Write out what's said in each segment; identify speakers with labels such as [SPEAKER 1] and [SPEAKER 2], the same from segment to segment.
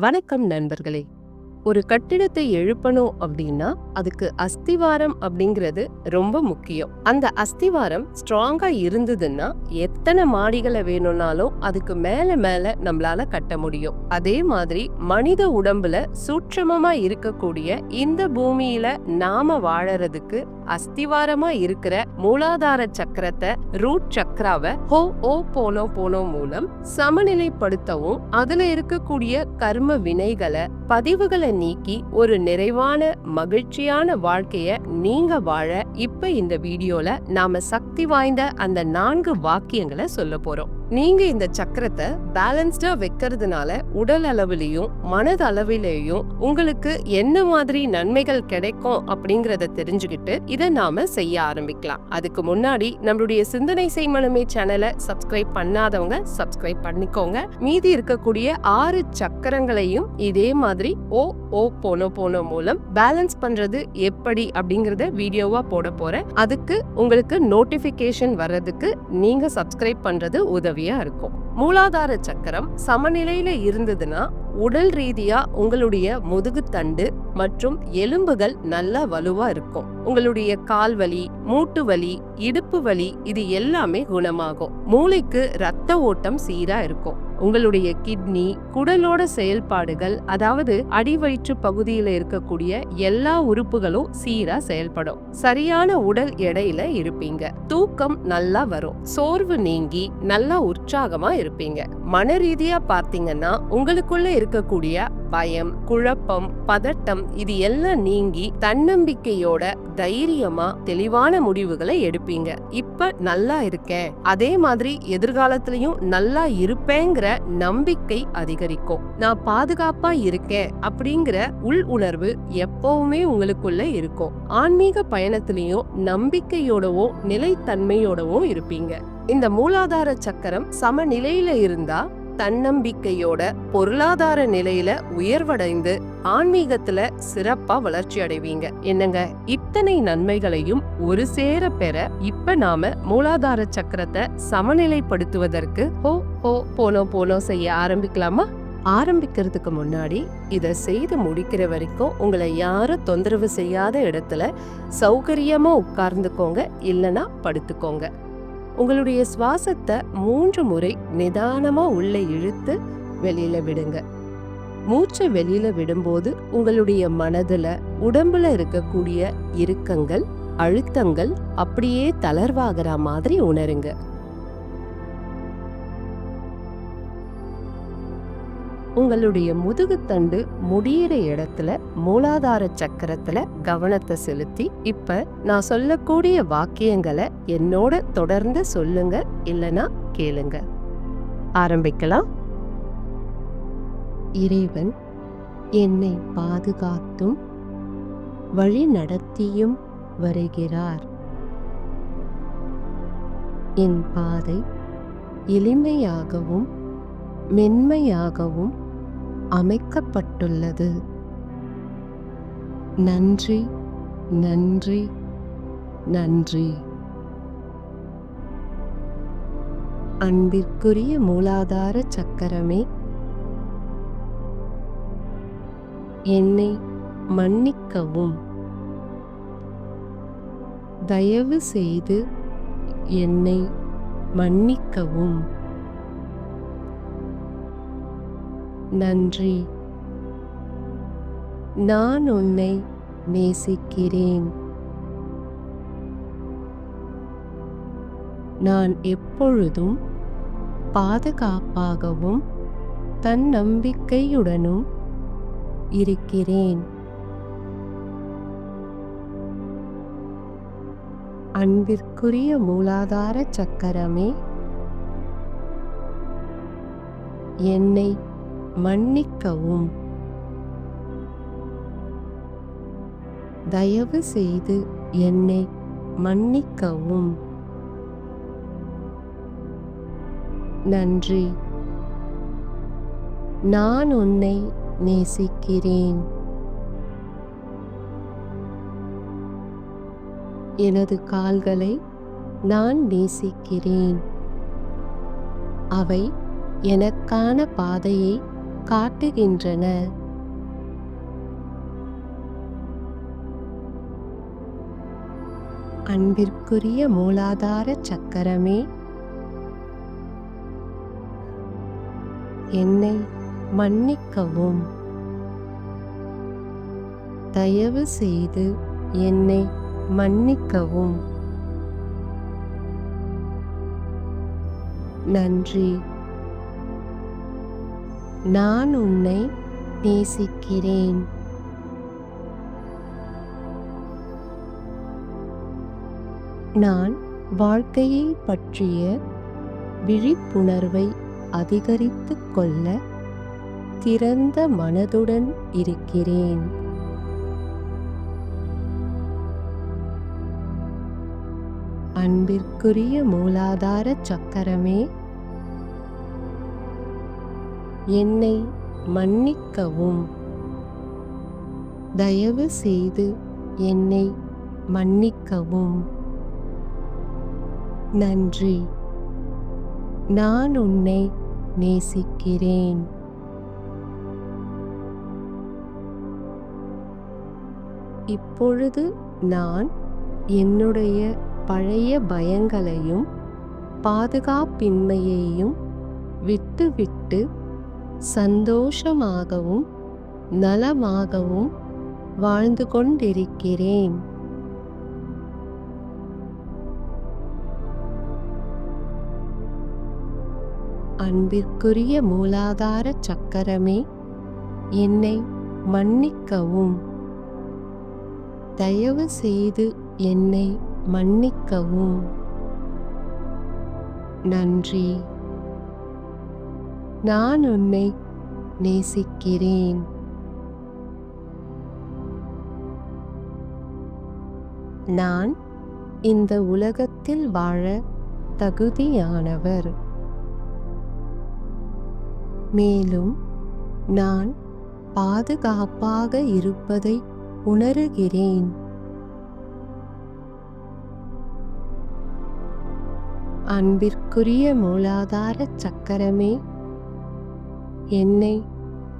[SPEAKER 1] வணக்கம் நண்பர்களே. ஒரு கட்டிடத்தை எழுப்பணும் அப்படின்னா அதுக்கு அஸ்திவாரம் அப்படிங்கிறது ரொம்ப முக்கியம். அந்த அஸ்திவாரம் ஸ்ட்ராங்கா இருந்ததுன்னா எத்தனை மாடிகளை வேணும்னாலும் அதுக்கு மேல மேல நம்மளால கட்ட முடியும். அதே மாதிரி மனித உடம்புல சூட்சமமா இருக்கக்கூடிய இந்த பூமியில நாம வாழறதுக்கு அஸ்திவாரமா இருக்கிற மூலாதார சக்கரத்தை ரூட் சக்கராவை ஹோ ஓ போனோ போனோ மூலம் சமநிலைப்படுத்தவும் அதுல இருக்கக்கூடிய கர்ம வினைகளை பதிவுகளை நீக்கி ஒரு நிறைவான மகிழ்ச்சியான வாழ்க்கைய நீங்க வாழ இப்ப இந்த வீடியோல நாம சக்தி வாய்ந்த அந்த நான்கு வாக்கியங்களை சொல்ல போறோம். நீங்க இந்த சக்கரத்தை பேலன்ஸ்டா வைக்கிறதுனால உடல் அளவிலையும் மனதளவிலேயும் உங்களுக்கு என்ன மாதிரி நன்மைகள் கிடைக்கும் அப்படிங்கறத தெரிஞ்சுக்கிட்டு இதை நாம செய்ய ஆரம்பிக்கலாம். அதுக்கு முன்னாடி நம்மளுடைய சிந்தனை செய்மனமே சேனலை சப்ஸ்கிரைப் பண்ணாதவங்க சப்ஸ்கிரைப் பண்ணிக்கோங்க. மீதி இருக்கக்கூடிய ஆறு சக்கரங்களையும் இதே மாதிரி ஓ ஓ போனோ போனோ மூலம் பேலன்ஸ் பண்றது எப்படி அப்படிங்கறத வீடியோவா போட போறேன். அதுக்கு உங்களுக்கு நோட்டிபிகேஷன் வர்றதுக்கு நீங்க சப்ஸ்கிரைப் பண்றது உதவியா இருக்கும். மூலாதார சக்கரம் சமநிலையில இருந்ததுன்னா உடல் ரீதியா உங்களுடைய முதுகுத்தண்டு மற்றும் எலும்புகள் நல்லா வலுவா இருக்கும். உங்களுடைய கால் வலி மூட்டு வலி இடுப்பு வலி இது எல்லாமே குணமாகும். மூளைக்கு ரத்த ஓட்டம் சீரா இருக்கும். உங்களுடைய கிட்னி குடலோட செயல்பாடுகள் அதாவது அடிவயிற்று பகுதியில இருக்கக்கூடிய எல்லா உறுப்புகளும் சீரா செயல்படும். சரியான உடல் எடையில இருப்பீங்க. தூக்கம் நல்லா வரும். சோர்வு நீங்கி நல்லா உற்சாகமா இருப்பீங்க. மன ரீதியா பார்த்தீங்கன்னா உங்களுக்குள்ள இருக்கக்கூடிய பயம் குழப்பம் பதட்டம் இது எல்லாம் நீங்கி தன்னம்பிக்கையோட தைரியமா தெளிவான முடிவுகளை எடுப்பீங்க. இப்ப நல்லா இருக்கேன். அதே மாதிரி எதிர்காலத்திலயும் நல்லா இருப்பேங்கிற நம்பிக்கை அதிகரிக்கும். நான் பாதுகாப்பா இருக்கேன் அப்படிங்கிற உள் உணர்வு எப்பவுமே உங்களுக்குள்ள இருக்கும். ஆன்மீக பயணத்திலையும் நம்பிக்கையோடவோ நிலைத்தன்மையோடவோ இருப்பீங்க. இந்த மூலாதார சக்கரம் சமநிலையில இருந்தா தன்னம்பிக்கையோட பொருளாதார நிலையில உயர்வடைந்து ஆன்மீகத்துல சிறப்பா வளர்ச்சி அடைவீங்க. என்னங்க? இத்தனை நன்மைகளையும் ஒரு சேர பெற இப்ப நாம மூலாதார சக்கரத்தை சமநிலைப்படுத்துவதற்கு ஹோ ஹோ போனோ போனோ செய்ய ஆரம்பிக்கலாமா? ஆரம்பிக்கிறதுக்கு முன்னாடி இதை செய்து முடிக்கிற வரைக்கும் உங்களை யாரும் தொந்தரவு செய்யாத இடத்துல சௌகரியமா உட்கார்ந்துக்கோங்க. இல்லைன்னா படுத்துக்கோங்க. உங்களுடைய சுவாசத்தை மூன்று முறை நிதானமா உள்ளே இழுத்து வெளியில விடுங்க. மூச்சை வெளியில விடும்போது உங்களுடைய மனதுல உடம்புல இருக்கக்கூடிய இறுக்கங்கள் அழுத்தங்கள் அப்படியே தளர்வாகிற மாதிரி உணருங்க. உங்களுடைய முதுகுத்தண்டு முடியிற இடத்துல மூலாதார சக்கரத்துல கவனத்தை செலுத்தி இப்ப நான் சொல்லக்கூடிய வாக்கியங்களை என்னோட தொடர்ந்து சொல்லுங்க இல்லனா கேளுங்க. ஆரம்பிக்கலாம். இறைவன் என்னை பாதுகாத்தும் வழி நடத்தியும் வருகிறார். என் பாதை எளிமையாகவும் மென்மையாகவும் அமைக்கப்பட்டுள்ளது. நன்றி நன்றி நன்றி. அன்பிற்குரிய மூலாதார சக்கரமே என்னை மன்னிக்கவும். தயவு செய்து என்னை மன்னிக்கவும். நன்றி. நான் உன்னை நேசிக்கிறேன். நான் எப்பொழுதும் பாதுகாப்பாகவும் தன்னம்பிக்கையுடனும் இருக்கிறேன். அன்பிற்குரிய மூலாதார சக்கரமே என்னை மன்னிக்கவும். தயவு செய்து என்னை மன்னிக்கவும். நன்றி. நான் உன்னை நேசிக்கிறேன். எனது கால்களை நான் நேசிக்கிறேன். அவை எனக்கான பாதையை காட்டுகின்றன. அன்பிற்குரிய மூலாதார சக்கரமே என்னை மன்னிக்கவும். தயவு செய்து என்னை மன்னிக்கவும். நன்றி. நான் உன்னை நேசிக்கிறேன். நான் வாழ்க்கையை பற்றிய விழிப்புணர்வை அதிகரித்து கொள்ள திறந்த மனதுடன் இருக்கிறேன். அன்பிற்குரிய மூலாதார சக்கரமே என்னை மன்னிக்கவும். தயவு செய்து என்னை மன்னிக்கவும். நன்றி. நான் உன்னை நேசிக்கிறேன். இப்பொழுது நான் என்னுடைய பழைய பயங்களையும் பாதுகாப்பின்மையையும் விட்டுவிட்டு சந்தோஷமாகவும் நலமாகவும் வாழ்ந்து கொண்டிருக்கிறேன். அன்பிற்குரிய மூலாதார சக்கரமே என்னை மன்னிக்கவும். தயவு செய்து என்னை மன்னிக்கவும். நன்றி. நான் உன்னை நேசிக்கிறேன். நான் இந்த உலகத்தில் வாழ தகுதியானவர். மேலும் நான் பாதுகாப்பாக இருப்பதை உணருகிறேன். அன்பிற்குரிய மூலாதார சக்கரமே என்னை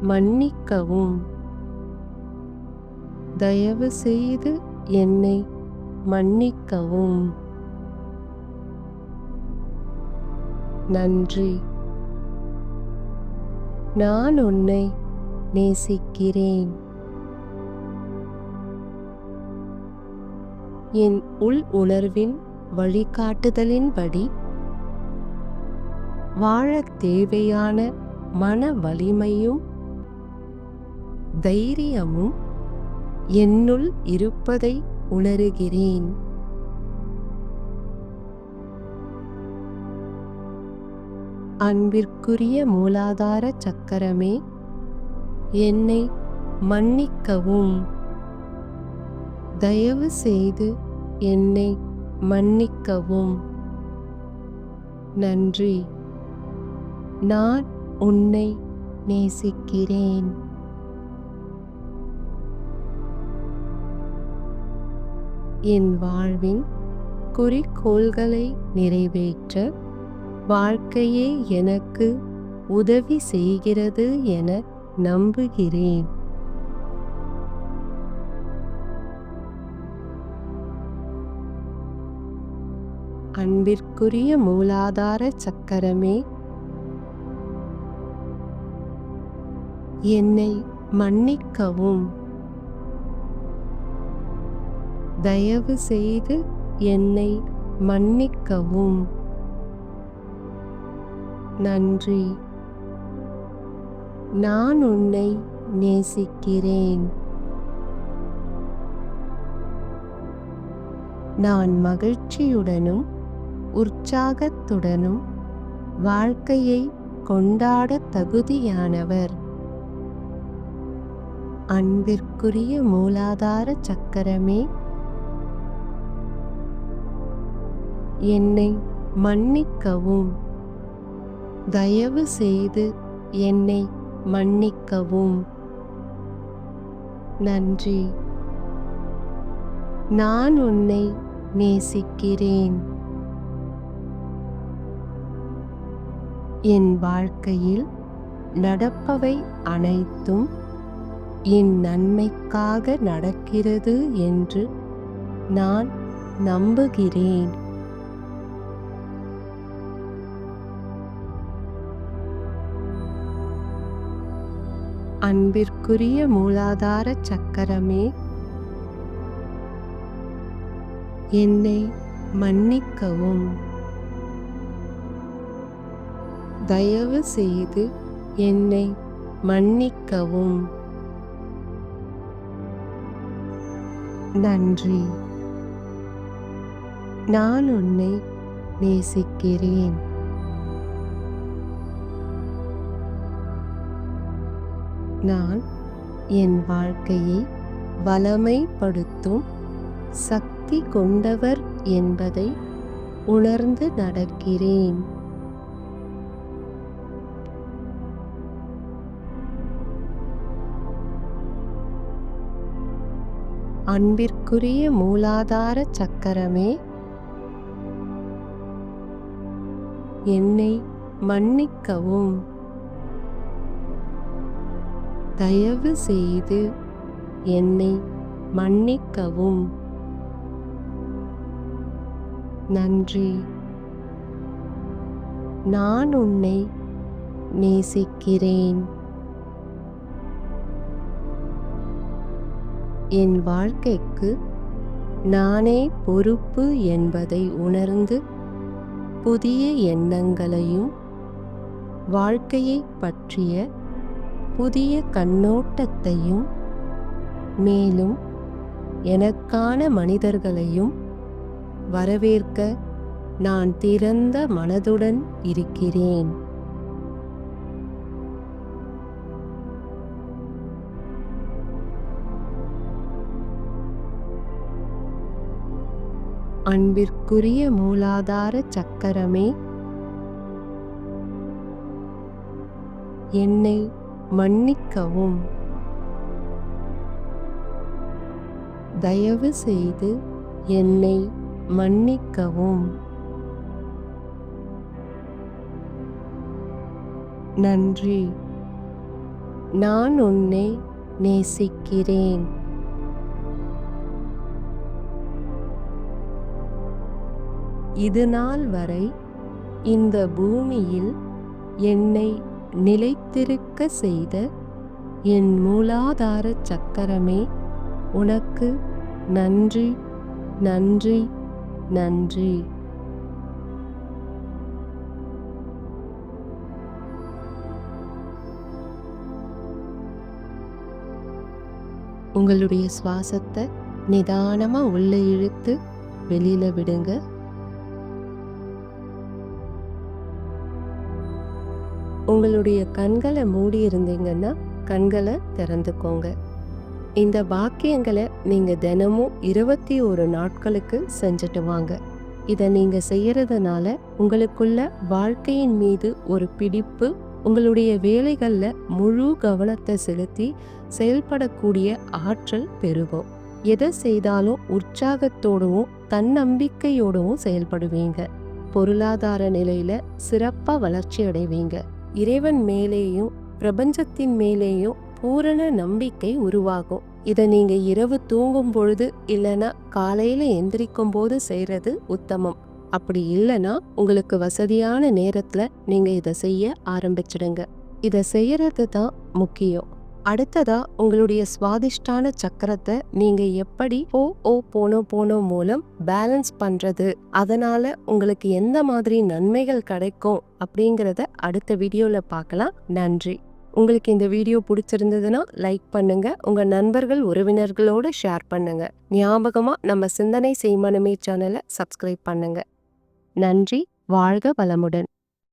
[SPEAKER 1] மன்னிக்கவும். தயவு செய்து என்னை மன்னிக்கவும். நன்றி. நான் உன்னை நேசிக்கிறேன். என் உள் உணர்வின் வழிகாட்டுதலின்படி வாழத் தேவையான மன வலிமையும் தைரியமும் என்னுள் இருப்பதை உணருகிறேன். அன்பிற்குரிய மூலாதார சக்கரமே என்னை மன்னிக்கவும். தயவு செய்து என்னை மன்னிக்கவும். நன்றி. நான் உன்னை நேசிக்கிறேன். என் வாழ்வின் குறிக்கோள்களை நிறைவேற்ற வாழ்க்கையே எனக்கு உதவி செய்கிறது என நம்புகிறேன். அன்பிற்குரிய மூலாதார சக்கரமே என்னை மன்னிக்கவும். தயவு செய்து என்னை மன்னிக்கவும். நன்றி. நான் உன்னை நேசிக்கிறேன். நான் மகிழ்ச்சியுடனும் உற்சாகத்துடனும் வாழ்க்கையை கொண்டாட தகுதியானவர். அன்பிற்குரிய மூலாதார சக்கரமே. என்னை மன்னிக்கவும். தயவு செய்து என்னை மன்னிக்கவும். நன்றி. நான் உன்னை நேசிக்கிறேன். என் வாழ்க்கையில் நடப்பவை அனைத்தும் என் நன்மைக்காக நடக்கிறது என்று நான் நம்புகிறேன். அன்பிற்குரிய மூலாதார சக்கரமே என்னை மன்னிக்கவும். தயவு செய்து என்னை மன்னிக்கவும். நன்றி. நான் உன்னை நேசிக்கிறேன். நான் என் வாழ்க்கையை வளமைப்படுத்தும் சக்தி கொண்டவர் என்பதை உணர்ந்து நடக்கிறேன். அன்பிற்குரிய மூலாதார சக்கரமே. என்னை மன்னிக்கவும். தயவு செய்து என்னை மன்னிக்கவும். நன்றி. நான் உன்னை நேசிக்கிறேன். என் வாழ்க்கைக்கு நானே பொறுப்பு என்பதை உணர்ந்து புதிய எண்ணங்களையும் வாழ்க்கையை பற்றிய புதிய கண்ணோட்டத்தையும் மேலும் எனக்கான மனிதர்களையும் வரவேற்க நான் திறந்த மனதுடன் இருக்கிறேன். அன்பிற்குரிய மூலாதார சக்கரமே. என்னை மன்னிக்கவும். தயவு செய்து என்னை மன்னிக்கவும். நன்றி. நான் உன்னை நேசிக்கிறேன். இது நாள் வரை இந்த பூமியில் என்னை நிலைத்திருக்க செய்த என் மூலாதார சக்கரமே உனக்கு நன்றி நன்றி நன்றி. உங்களுடைய சுவாசத்தை நிதானமாக உள்ளே இழுத்து வெளியில் விடுங்க. உங்களுடைய கண்களை மூடி இருந்தீங்கன்னா கண்களை திறந்துக்கோங்க. இந்த பாக்கியங்களை நீங்க தினமும் இருபத்தி ஒரு நாட்களுக்கு செஞ்சுட்டு வாங்க. இதை நீங்க செய்யறதுனால உங்களுக்குள்ள வாழ்க்கையின் மீது ஒரு பிடிப்பு உங்களுடைய வேலைகளில் முழு கவனத்தை செலுத்தி செயல்படக்கூடிய ஆற்றல் பெருகும். எதை செய்தாலும் உற்சாகத்தோடவும் தன்னம்பிக்கையோடவும் செயல்படுவீங்க. பொருளாதார நிலையில சிறப்பாக வளர்ச்சி அடைவீங்க. இறைவன் மேலேயும் பிரபஞ்சத்தின் மேலேயும் பூரண நம்பிக்கை உருவாகும். இதை நீங்க இரவு தூங்கும் பொழுது இல்லைன்னா காலையில எந்திரிக்கும் போது செய்யறது உத்தமம். அப்படி இல்லைன்னா உங்களுக்கு வசதியான நேரத்துல நீங்க இதை செய்ய ஆரம்பிச்சிடுங்க. இதை செய்யறது தான் முக்கியம். அடுத்ததா உங்களுடைய சுவாதிஷ்டான சக்கரத்தை நீங்க எப்படி ஓ ஓ போனோ போனோ மூலம் பேலன்ஸ் பண்றது? அதனால உங்களுக்கு எந்த மாதிரி நன்மைகள் கிடைக்கும் அப்படிங்கிறத அடுத்த வீடியோல பார்க்கலாம். நன்றி. உங்களுக்கு இந்த வீடியோ பிடிச்சிருந்ததுன்னா லைக் பண்ணுங்க. உங்க நண்பர்கள் உறவினர்களோட ஷேர் பண்ணுங்க. ஞாபகமா நம்ம சிந்தனை செய்மனமே சேனலை சப்ஸ்கிரைப் பண்ணுங்க. நன்றி. வாழ்க வளமுடன்.